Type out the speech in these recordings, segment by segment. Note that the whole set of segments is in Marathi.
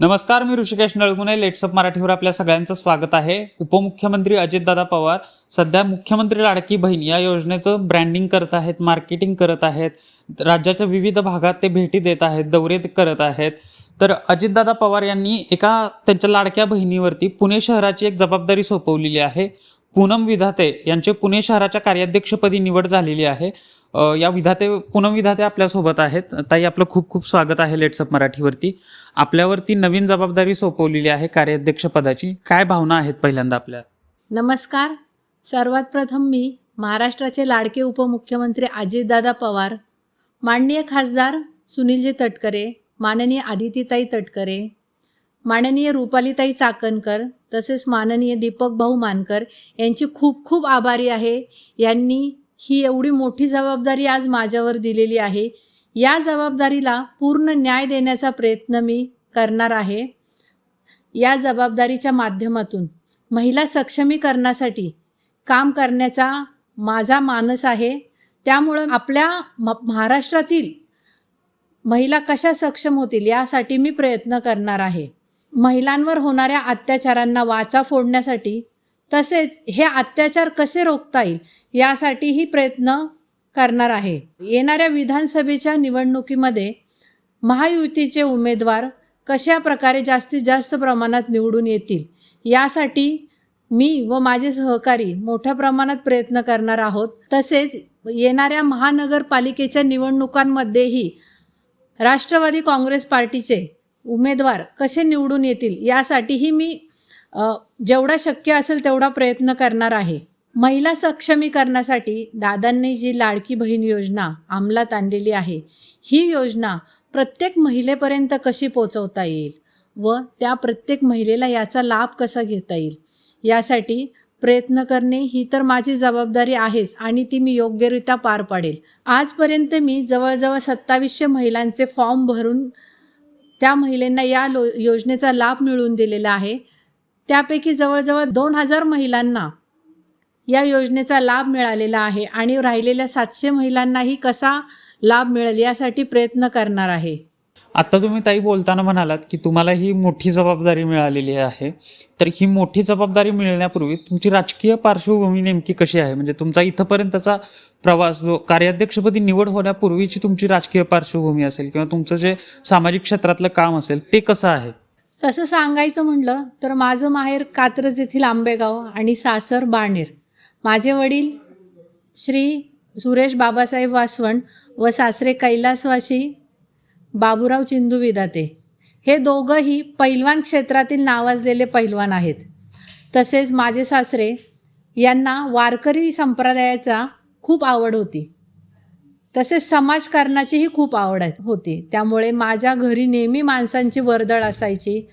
नमस्कार मी ऋषिकेश नळगुणे. लेट्सअप मराठीवर आपल्या सगळ्यांचं स्वागत आहे. उपमुख्यमंत्री अजितदादा पवार सध्या मुख्यमंत्री लाडकी बहीण या योजनेचं ब्रँडिंग करत आहेत मार्केटिंग करत आहेत. राज्याच्या विविध भागात ते भेटी देत आहेत दौरे करत आहेत. तर अजितदादा पवार यांनी एका त्यांच्या लाडक्या बहिणीवरती पुणे शहराची एक जबाबदारी सोपवलेली आहे. पूनम विधाते यांचे पुणे शहराच्या कार्याध्यक्षपदी निवड झालेली आहे. या विधाते पूनम विधाते आपल्यासोबत आहेत. ताई आपलं खूप खूप स्वागत आहे लेट्सअप मराठीवरती. आपल्यावरती नवीन जबाबदारी सोपवलेली आहे कार्याध्यक्ष पदाची. काय भावना आहेत पहिल्यांदा आपल्या? नमस्कार. सर्वात प्रथम मी महाराष्ट्राचे लाडके उपमुख्यमंत्री अजितदादा पवार माननीय खासदार सुनीलजी तटकरे माननीय आदितीताई तटकरे माननीय रुपालीताई चाकणकर तसेच माननीय दीपक भाऊ मानकर यांची खूप खूप आभारी आहे. यांनी ही एवढी मोठी जबाबदारी आज माझ्यावर दिलेली आहे. या जबाबदारीला पूर्ण न्याय देण्याचा प्रयत्न मी करणार आहे. या जबाबदारीच्या माध्यमातून महिला सक्षमीकरणासाठी काम करण्याचा माझा मानस आहे. त्यामुळं आपल्या म महाराष्ट्रातील महिला कशा सक्षम होतील यासाठी मी प्रयत्न करणार आहे. महिलांवर होणाऱ्या अत्याचारांना वाचा फोडण्यासाठी तसेच हे अत्याचार कसे रोखता येईल यासाठीही प्रयत्न करणार आहे. येणाऱ्या विधानसभेच्या निवडणुकीमध्ये महायुतीचे उमेदवार कशा प्रकारे जास्तीत जास्त प्रमाणात निवडून येतील यासाठी मी व माझे सहकारी मोठ्या प्रमाणात प्रयत्न करणार आहोत. तसेच येणाऱ्या महानगरपालिकेच्या निवडणुकांमध्येही राष्ट्रवादी काँग्रेस पार्टीचे उमेदवार कसे निवडून येतील यासाठीही मी जेवढा शक्य असेल तेवढा प्रयत्न करणार आहे. महिला सक्षमीकरणासाठी दादांनी जी लाडकी बहीण योजना अंमलात आणलेली आहे ही योजना प्रत्येक महिलेपर्यंत कशी पोचवता येईल व त्या प्रत्येक महिलेला याचा लाभ कसा घेता येईल यासाठी प्रयत्न करणे ही तर माझी जबाबदारी आहेच आणि ती मी योग्यरित्या पार पाडेल. आजपर्यंत मी जवळजवळ सत्तावीसशे महिलांचे फॉर्म भरून त्या महिलांना या लो योजनेचा लाभ मिळवून दिलेला आहे. त्यापैकी जवळजवळ दोन हजार महिलांना या योजनेचा लाभ मिळालेला आहे आणि राहिलेल्या सातशे महिलांनाही कसा लाभ मिळेल यासाठी प्रयत्न करणार आहे. आता तुम्ही ताई बोलताना म्हणालात की तुम्हाला ही मोठी जबाबदारी मिळालेली आहे. तर ही मोठी जबाबदारी मिळण्यापूर्वी तुमची राजकीय पार्श्वभूमी नेमकी कशी आहे? म्हणजे तुमचा इथंपर्यंतचा प्रवास जो कार्याध्यक्षपदी निवड होण्यापूर्वीची तुमची राजकीय पार्श्वभूमी असेल किंवा तुमचं जे सामाजिक क्षेत्रातलं काम असेल ते कसं आहे? तसं सांगायचं म्हटलं तर माझं माहेर कात्रज येथील आंबेगाव आणि सासर बाणेर. माझे वडील श्री सुरेश बाबासाहेब वासवण व सासरे कैलासवाशी बाबूराव चिंदू विदाते हे दोघंही पैलवान क्षेत्रातील नावाजलेले पैलवान आहेत. तसेच माझे सासरे यांना वारकरी संप्रदायाचा खूप आवड होती. तसेच समाजकारणाचीही खूप आवड होती. त्यामुळे माझ्या घरी नेहमी माणसांची वर्दळ असायची.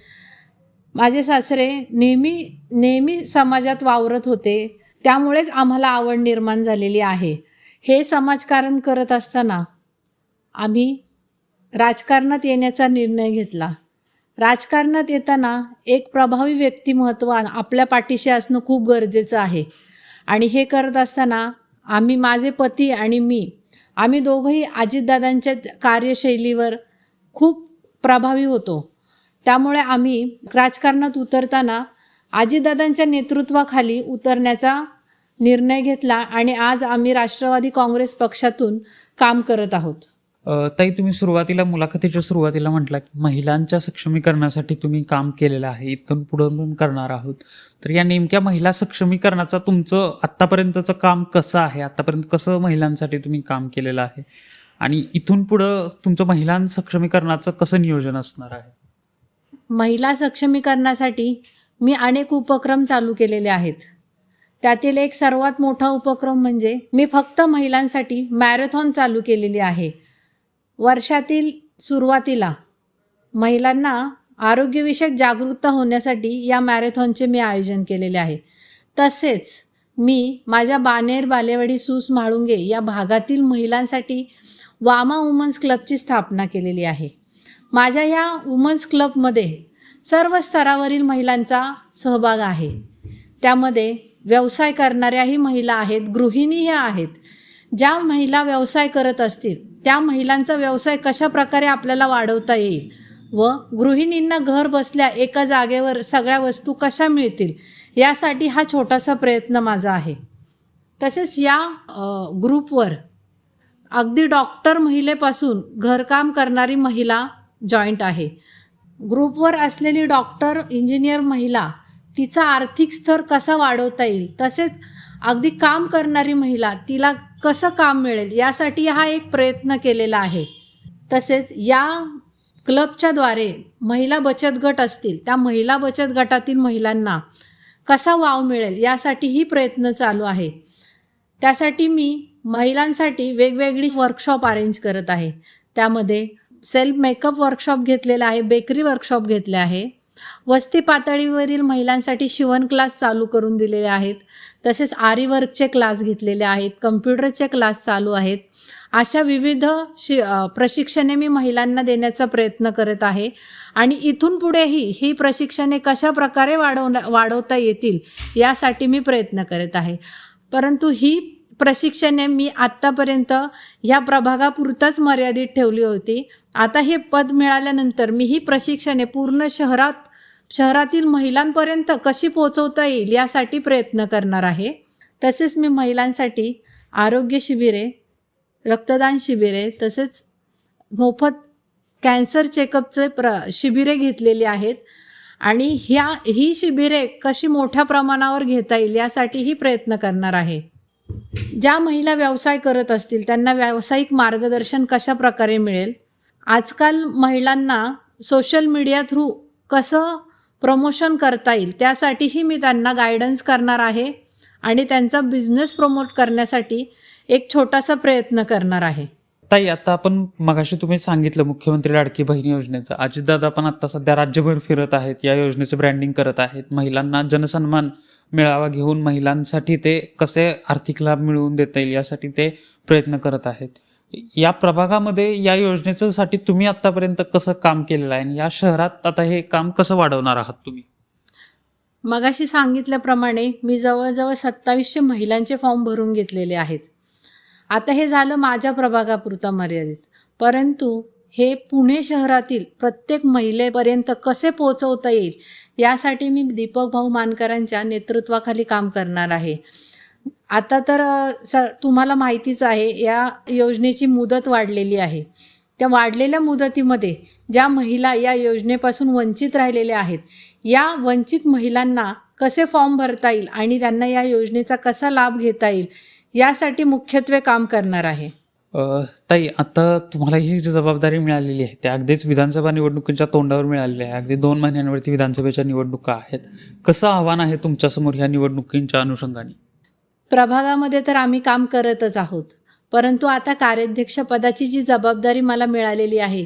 माझे सासरे नेहमी नेहमी समाजात वावरत होते. त्यामुळेच आम्हाला आवड निर्माण झालेली आहे. हे समाजकारण करत असताना आम्ही राजकारणात येण्याचा निर्णय घेतला. राजकारणात येताना एक प्रभावी व्यक्तिमत्व आपल्या पाठीशी असणं खूप गरजेचं आहे. आणि हे करत असताना आम्ही माझे पती आणि मी आम्ही दोघंही अजितदादांच्या कार्यशैलीवर खूप प्रभावी होतो. त्यामुळे आम्ही राजकारणात उतरताना अजितदादांच्या नेतृत्वाखाली उतरण्याचा निर्णय घेतला आणि आज आम्ही राष्ट्रवादी काँग्रेस पक्षातून काम करत आहोत. ताई तुम्ही सुरुवातीला मुलाखतीच्या सुरुवातीला म्हटला की महिलांच्या सक्षमीकरणासाठी तुम्ही काम केलेलं आहे इथून पुढं पण करणार आहोत. तर या नेमक्या महिला सक्षमीकरणाचं तुमचं आत्तापर्यंतचं काम कसं आहे? आत्तापर्यंत कसं महिलांसाठी तुम्ही काम केलेलं आहे? आणि इथून पुढं तुमचं महिलां सक्षमीकरणाचं कसं नियोजन असणार आहे? महिला सक्षमीकरणासाठी मी अनेक उपक्रम चालू केलेले आहेत. त्यातील एक सर्वात मोठा उपक्रम म्हणजे मी फक्त महिलांसाठी मॅरेथॉन चालू केलेली आहे. वर्षातील सुरुवातीला महिलांना आरोग्यविषयक जागरूकता होण्यासाठी या मॅरेथॉनचे मी आयोजन केलेले आहे. तसेच मी माझ्या बानेर बालेवाडी सूस म्हाळुंगे या भागातील महिलांसाठी वामा वुमन्स क्लबची स्थापना केलेली आहे. माझ्या या वुमन्स क्लबमध्ये सर्व स्तरावरील महिलांचा सहभाग आहे. त्यामध्ये व्यवसाय करणाऱ्याही महिला आहेत गृहिणीही आहेत. ज्या महिला व्यवसाय करत असतील त्या महिलांचा व्यवसाय कशा प्रकारे आपल्याला वाढवता येईल व गृहिणींना घर बसल्या एका जागेवर सगळ्या वस्तू कशा मिळतील यासाठी हा छोटासा प्रयत्न माझा आहे. तसेच या ग्रुपवर अगदी डॉक्टर महिलेपासून घरकाम करणारी महिला जॉईंट आहे. ग्रुपवर असलेली डॉक्टर इंजिनियर महिला तिचा आर्थिक स्तर कसा वाढवता येईल? तसेच अगदी काम करणारी महिला तिला कसं काम मिळेल? यासाठी हा एक प्रयत्न केलेला आहे. तसेच या क्लबच्याद्वारे महिला बचत गट असतील त्या महिला बचत गटातील महिलांना कसा वाव मिळेल? यासाठीही प्रयत्न चालू आहे. त्यासाठी मी महिलांसाठी वेगवेगळी वर्कशॉप अरेंज करत आहे. त्यामध्ये सेल्फ मेकअप वर्कशॉप घेतलेला आहे बेकरी वर्कशॉप घेतले आहे. वस्ती पातळीवरील महिलांसाठी शिवण क्लास चालू करून दिलेले आहेत. तसेच आरीवर्कचे क्लास घेतलेले आहेत. कम्प्युटरचे क्लास चालू आहेत. अशा विविध शि प्रशिक्षणे मी महिलांना देण्याचा प्रयत्न करत आहे. आणि इथून पुढेही ही प्रशिक्षणे कशा प्रकारे वाढवण्या वाढवता येतील यासाठी मी प्रयत्न करत आहे. परंतु ही प्रशिक्षणे मी आत्तापर्यंत ह्या प्रभागापुरतंच मर्यादित ठेवली होती. आता हे पद मिळाल्यानंतर मी ही प्रशिक्षणे पूर्ण शहरात शहरातील महिलांपर्यंत कशी पोचवता येईल यासाठी प्रयत्न करणार आहे. तसेच मी महिलांसाठी आरोग्य शिबिरे रक्तदान शिबिरे तसेच मोफत कॅन्सर चेकअपचे प्र शिबिरे घेतलेली आहेत. आणि ह्या ही शिबिरे कशी मोठ्या प्रमाणावर घेता येईल यासाठीही प्रयत्न करणार आहे. ज्या महिला व्यवसाय करत असतील त्यांना व्यावसायिक मार्गदर्शन कशा प्रकारे मिळेल? आजकाल महिलांना सोशल मीडिया थ्रू कसं प्रमोशन करता येईल त्यासाठीही मी त्यांना गायडन्स करणार आहे आणि त्यांचा बिझनेस प्रमोट करण्यासाठी एक छोटासा प्रयत्न करणार आहे. ताई आता आपण मगाशी तुम्ही सांगितलं मुख्यमंत्री लाडकी बहीण योजनेचं. अजितदादा पण आता सध्या राज्यभर फिरत आहेत या योजनेचं ब्रँडिंग करत आहेत. महिलांना जनसन्मान मेळावा घेऊन महिलांसाठी ते कसे आर्थिक लाभ मिळवून देता येईल यासाठी ते प्रयत्न करत आहेत. या प्रभागामध्ये या योजनेचं साठी तुम्ही आतापर्यंत कसं काम केलेलं आहे? आणि या शहरात आता हे काम कसं वाढवणार आहात तुम्ही? मगाशी सांगितल्याप्रमाणे मी जवळजवळ सत्तावीसशे महिलांचे फॉर्म भरून घेतलेले आहेत. आता हे झालं माझ्या प्रभागापुरता मर्यादित. परंतु हे पुणे शहरातील प्रत्येक महिलेपर्यंत कसे पोहोचवता येईल यासाठी मी दीपक भाऊ मानकरांच्या नेतृत्वाखाली काम करणार आहे. आता तर स तुम्हाला माहितीच आहे या योजनेची मुदत वाढलेली आहे. त्या वाढलेल्या मुदतीमध्ये ज्या महिला या योजनेपासून वंचित राहिलेल्या आहेत या वंचित महिलांना कसे फॉर्म भरता येईल आणि त्यांना या योजनेचा कसा लाभ घेता येईल यासाठी मुख्यत्वे काम करणार आहे. ताई आता तुम्हाला ही जी जबाबदारी मिळालेली आहे त्या अगदीच विधानसभा निवडणुकीच्या तोंडावर मिळालेली आहे. अगदी दोन महिन्यांवरती विधानसभेच्या निवडणुका आहेत. कसं आव्हान आहे तुमच्यासमोर ह्या निवडणुकींच्या अनुषंगाने? प्रभागामध्ये तर आम्ही काम करतच आहोत. परंतु आता कार्याध्यक्ष पदाची जी जबाबदारी मला मिळालेली आहे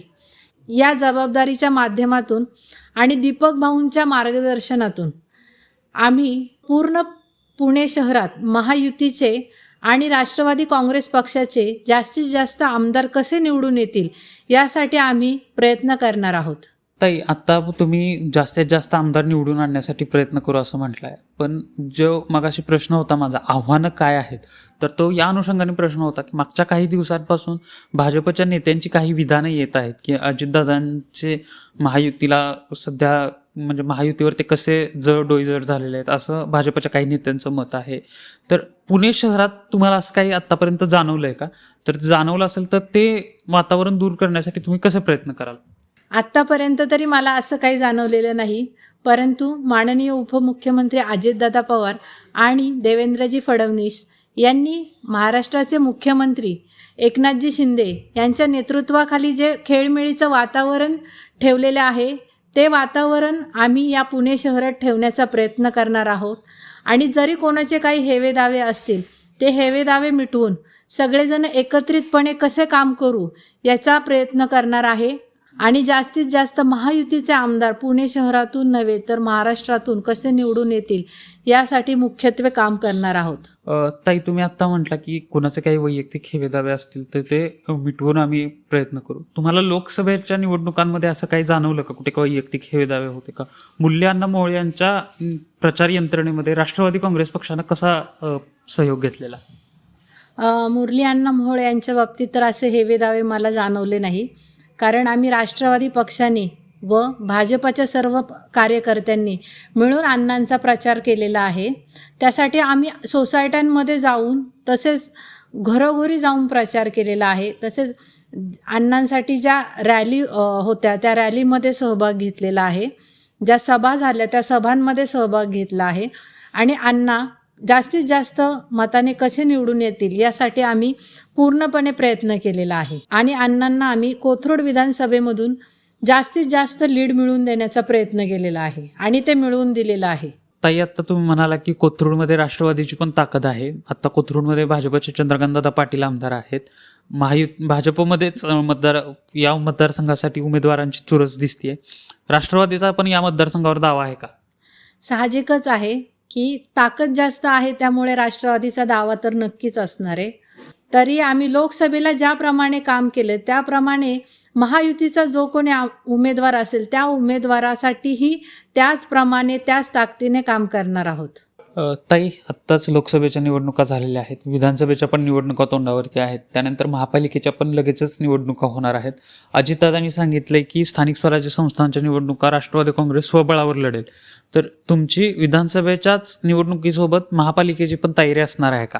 या जबाबदारीच्या माध्यमातून आणि दीपक भाऊंच्या मार्गदर्शनातून आम्ही पूर्ण पुणे शहरात महायुतीचे आणि राष्ट्रवादी काँग्रेस पक्षाचे जास्तीत जास्त आमदार कसे निवडून येतील यासाठी आम्ही प्रयत्न करणार आहोत. ताई आत्ता तुम्ही जास्तीत जास्त आमदार निवडून आणण्यासाठी प्रयत्न करू असं म्हटलंय. पण जो मगाशी प्रश्न होता माझा आव्हानं काय आहेत? तर तो या अनुषंगाने प्रश्न होता की मागच्या काही दिवसांपासून भाजपच्या नेत्यांची काही विधानं येत आहेत की अजितदादांचे महायुतीला सध्या म्हणजे महायुतीवर ते कसे जड डोईजड झालेले आहेत असं भाजपच्या काही नेत्यांचं मत आहे. तर पुणे शहरात तुम्हाला असं काही आत्तापर्यंत जाणवलं आहे का? तर जाणवलं असेल तर ते वातावरण दूर करण्यासाठी तुम्ही कसे प्रयत्न कराल? आत्तापर्यंत तरी मला असं काही जाणवलेलं नाही परंतु माननीय उपमुख्यमंत्री अजितदादा पवार आणि देवेंद्रजी फडणवीस यांनी महाराष्ट्राचे मुख्यमंत्री एकनाथजी शिंदे यांच्या नेतृत्वाखाली जे खेळमेळीचं वातावरण ठेवलेलं आहे ते वातावरण आम्ही या पुणे शहरात ठेवण्याचा प्रयत्न करणार आहोत. आणि जरी कोणाचे काही हेवे दावे असतील ते हेवे दावे मिटवून सगळेजण एकत्रितपणे कसे काम करू याचा प्रयत्न करणार आहे. आणि जास्तीत जास्त महायुतीचे आमदार पुणे शहरातून नव्हे तर महाराष्ट्रातून कसे निवडून येतील यासाठी मुख्यत्वे काम करणार आहोत. ताई तुम्ही आत्ता म्हटला की कोणाचे काही वैयक्तिक हेवेदावे असतील तर ते मिटवून आम्ही प्रयत्न करू. तुम्हाला लोकसभेच्या निवडणुकांमध्ये असं काही जाणवलं का? कुठे काही वैयक्तिक हेवेदावे होते का? मूल्यांना मोळ यांच्या प्रचार यंत्रणेमध्ये राष्ट्रवादी काँग्रेस पक्षानं कसा सहयोग घेतलेला? मुरली अण्णा मोहोळ यांच्या बाबतीत तर असे हेवे दावे मला जाणवले नाही. कारण आम्ही राष्ट्रवादी पक्षाने व भाजपाच्या सर्व कार्यकर्त्यांनी मिळून अण्णांचा प्रचार केलेला आहे. त्यासाठी आम्ही सोसायट्यांमध्ये जाऊन तसेच घरोघरी जाऊन प्रचार केलेला आहे. तसेच अण्णांसाठी ज्या रॅली होत्या त्या रॅलीमध्ये सहभाग घेतलेला आहे. ज्या सभा झाल्या त्या सभांमध्ये सहभाग घेतला आहे. आणि अण्णा जास्तीत जास्त मताने कसे निवडून येतील यासाठी आम्ही पूर्णपणे प्रयत्न केलेला आहे. आणि अण्णांना आम्ही कोथरूड विधानसभेमधून जास्तीत जास्त लीड मिळवून देण्याचा प्रयत्न केलेला आहे. आणि ते मिळवून दिलेलं आहे. ताई आता तुम्ही म्हणाला की कोथरूडमध्ये राष्ट्रवादीची पण ताकद आहे. आता कोथरूडमध्ये भाजपचे चंद्रकांतदादा पाटील आमदार आहेत. महायु भाजपमध्येच मतदार या मतदारसंघासाठी उमेदवारांची चुरस दिसतीये. राष्ट्रवादीचा पण या मतदारसंघावर दावा आहे का? साहजिकच आहे. की ताकद जास्त आहे त्यामुळे राष्ट्रवादीचा दावा तर नक्कीच असणार आहे. तरी आम्ही लोकसभेला ज्याप्रमाणे काम केले त्याप्रमाणे महायुतीचा जो कोणी उमेदवार असेल त्या उमेदवारासाठीही त्याचप्रमाणे त्याच ताकदीने काम करणार आहोत. ताई आत्ताच लोकसभेच्या निवडणुका झालेल्या आहेत. विधानसभेच्या पण निवडणुका तोंडावरती आहेत. त्यानंतर महापालिकेच्या पण लगेचच निवडणुका होणार आहेत. अजितदादांनी सांगितलंय की स्थानिक स्वराज्य संस्थांच्या निवडणुका राष्ट्रवादी काँग्रेस स्वबळावर लढेल. तर तुमची विधानसभेच्याच निवडणुकीसोबत महापालिकेची पण तयारी असणार आहे का?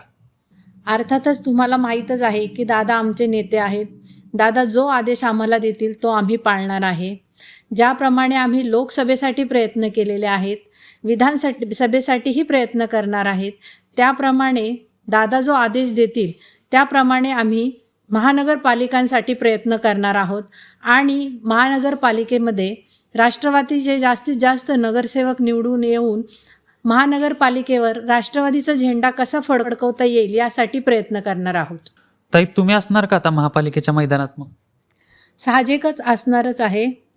अर्थातच तुम्हाला माहीतच आहे की दादा आमचे नेते आहेत. दादा जो आदेश आम्हाला देतील तो आम्ही पाळणार आहे. ज्याप्रमाणे आम्ही लोकसभेसाठी प्रयत्न केलेले आहेत विधानसाठी सभेसाठीही प्रयत्न करणार आहेत. त्याप्रमाणे दादा जो आदेश देतील त्याप्रमाणे आम्ही महानगरपालिकांसाठी प्रयत्न करणार आहोत. आणि महानगरपालिकेमध्ये राष्ट्रवादीचे जास्तीत जास्त नगरसेवक निवडून येऊन महानगरपालिकेवर राष्ट्रवादीचा झेंडा कसा फडकवता येईल यासाठी प्रयत्न करणार आहोत. ताई तुम्ही असणार का आता महापालिकेच्या मैदानात मग? साहजिकच असणारच आहे.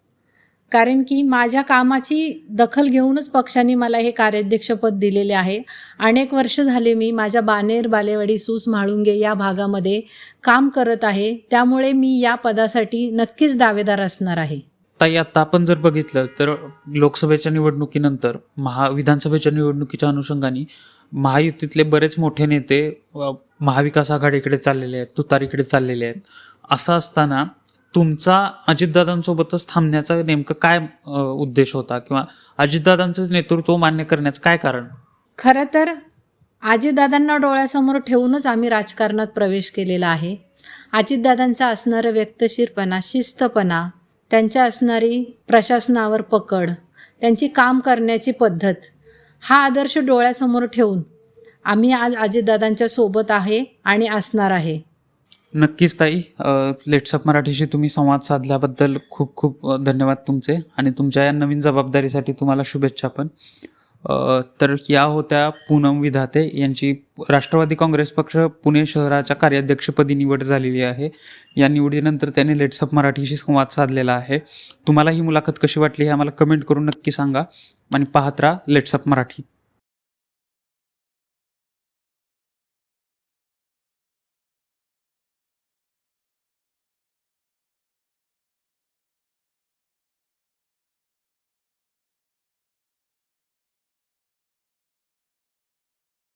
कारण की माझ्या कामाची दखल घेऊनच पक्षाने मला हे कार्याध्यक्षपद दिलेले आहे. अनेक वर्ष झाले मी माझ्या बानेर बालेवाडी सूस म्हाळुंगे या भागामध्ये काम करत आहे. त्यामुळे मी या पदासाठी नक्कीच दावेदार असणार आहे. ताई आता आपण जर बघितलं तर लोकसभेच्या निवडणुकीनंतर महा विधानसभेच्या निवडणुकीच्या अनुषंगाने महायुतीतले बरेच मोठे नेते महाविकास आघाडीकडे चाललेले आहेत तुतारीकडे चाललेले आहेत. असं असताना तुमचा अजितदादांसोबतच थांबण्याचा नेमकं काय उद्देश होता? किंवा अजितदादांचंच नेतृत्व मान्य करण्याचं काय कारण? खरं तर अजितदादांना डोळ्यासमोर ठेवूनच आम्ही राजकारणात प्रवेश केलेला आहे. अजितदादांचा असणारं व्यक्तशीरपणा शिस्तपणा त्यांच्या असणारी प्रशासनावर पकड त्यांची काम करण्याची पद्धत हा आदर्श डोळ्यासमोर ठेवून आम्ही आज अजितदादांच्या सोबत आहे आणि असणार आहे. नक्कीच ताई. लेट्सअप मराठीशी तुम्ही संवाद साधल्याबद्दल खूप खूप धन्यवाद तुमचे आणि तुमच्या या नवीन जबाबदारीसाठी तुम्हाला शुभेच्छा पण. तर या होत्या पूनम विधाते यांची राष्ट्रवादी काँग्रेस पक्ष पुणे शहराच्या कार्याध्यक्षपदी निवड झालेली आहे. या निवडीनंतर त्यांनी लेट्सअप मराठीशी संवाद साधलेला आहे. तुम्हाला ही मुलाखत कशी वाटली हे आम्हाला कमेंट करून नक्की सांगा आणि पाहत राहा लेट्सअप मराठी.